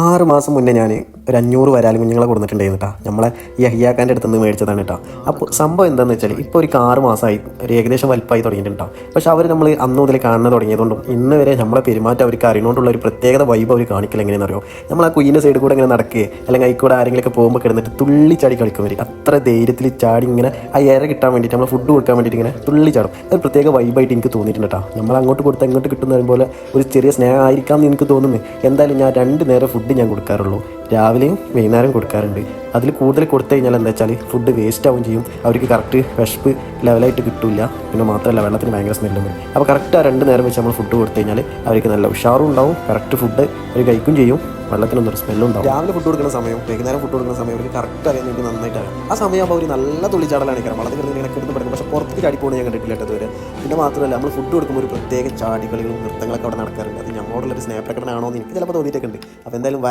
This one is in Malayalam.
ആറ് മാസം മുന്നേ ഞാൻ ഒരു അഞ്ഞൂറ് വരാൽ കുഞ്ഞുങ്ങളെ കൊടുത്തിട്ടുണ്ടായിരുന്നു കേട്ടോ നമ്മളെ ഈ അഹിയാക്കാന്റെ അടുത്ത് നിന്ന് മേടിച്ചതാണ് കേട്ടോ അപ്പോൾ സംഭവം എന്താണെന്ന് വെച്ചാൽ ഇപ്പോൾ ഒരു ആറ് മാസമായി ഒരു ഏകദേശം വലിപ്പമായി തുടങ്ങിയിട്ടുണ്ടോ പക്ഷേ അവർ നമ്മൾ അന്ന് മുതൽ കാണാൻ തുടങ്ങിയതുകൊണ്ടും ഇന്ന് വരെ നമ്മളെ പെരുമാറ്റം അവർക്ക് അറിയണോണ്ടുള്ള ഒരു പ്രത്യേകത വൈബ് അവർ കാണിക്കില്ല എങ്ങനെയാണെന്ന് അറിയോ? നമ്മൾ ആ കുഞ്ഞിന്റെ സൈഡ് കൂടെ ഇങ്ങനെ നടക്കുകയെ അല്ലെങ്കിൽ അതിൽ ആരെങ്കിലുമൊക്കെ പോകുമ്പോൾ കിടന്നിട്ട് തുള്ളി ചാടി കളിക്കും അവർ അത്ര ധൈര്യത്തിൽ ചാടി ഇങ്ങനെ ആ ഇര കിട്ടാൻ വേണ്ടിയിട്ട് നമ്മൾ ഫുഡ് കൊടുക്കാൻ വേണ്ടിയിട്ട് ഇങ്ങനെ തുള്ളി ചാടും. അത് പ്രത്യേക വൈബായിട്ട് എനിക്ക് തോന്നിയിട്ടുണ്ട് കേട്ടോ നമ്മൾ അങ്ങോട്ട് കൊടുത്ത് അങ്ങോട്ട് കിട്ടുന്ന പോലെ ഒരു ചെറിയ സ്നേഹം ആയിരിക്കാം എന്ന് എനിക്ക് തോന്നുന്നു. എന്തായാലും ഞാൻ രണ്ട് നേരം ഫുഡ് ഞാൻ കൊടുക്കാറുള്ളൂ. രാവിലെയും വൈകുന്നേരം കൊടുക്കാറുണ്ട്. അതിൽ കൂടുതൽ കൊടുത്തു കഴിഞ്ഞാൽ എന്താ വെച്ചാൽ ഫുഡ് വേസ്റ്റ് ആവുകയും ചെയ്യും. അവർക്ക് കറക്റ്റ് വിശപ്പ് ലെവലായിട്ട് കിട്ടില്ല. പിന്നെ മാത്രമല്ല വെള്ളത്തിന് ഭയങ്കര സ്മെല്ലും വരും. അപ്പോൾ കറക്റ്റ് ആ രണ്ട് നേരം വെച്ച് നമ്മൾ ഫുഡ് കൊടുത്തു കഴിഞ്ഞാൽ അവർക്ക് നല്ല ഉഷാറും ഉണ്ടാവും. കറക്റ്റ് ഫുഡ് അവർ കഴിക്കും ചെയ്യും. വെള്ളത്തിനൊന്നും ഒരു സ്മെല്ലും ഉണ്ടാവും രാവിലെ ഫുഡ് കൊടുക്കുന്ന സമയം വൈകുന്നേരം ഫുഡ് കൊടുക്കുന്ന സമയം അവർക്ക് കറക്റ്റ് അറിയാൻ വേണ്ടി നന്നായിട്ട് അറിയാം ആ സമയമാകുമ്പോൾ അവർ നല്ല തുള്ളിച്ചാടലാണ് കാരണം വളർത്തി കിടന്ന് ഇങ്ങനെ കിടന്ന് പഠിക്കും പക്ഷേ പുറത്ത് ചാടി പോകുന്നത് ഞാൻ കണ്ടിട്ടില്ല ഇതുവരെ. പിന്നെ മാത്രമല്ല നമ്മൾ ഫുഡ് കൊടുക്കുമ്പോൾ ഒരു പ്രത്യേക ചാടികളികളും നൃത്തങ്ങളൊക്കെ അവിടെ നടക്കാറുണ്ട്. അത് ഞങ്ങളോടുള്ള ഒരു സ്നേഹപ്രകടനമാണോ എന്ന് എനിക്ക് ചിലപ്പോൾ തോന്നിയിട്ടൊക്കെ ഉണ്ട്. അപ്പോൾ എന്തായാലും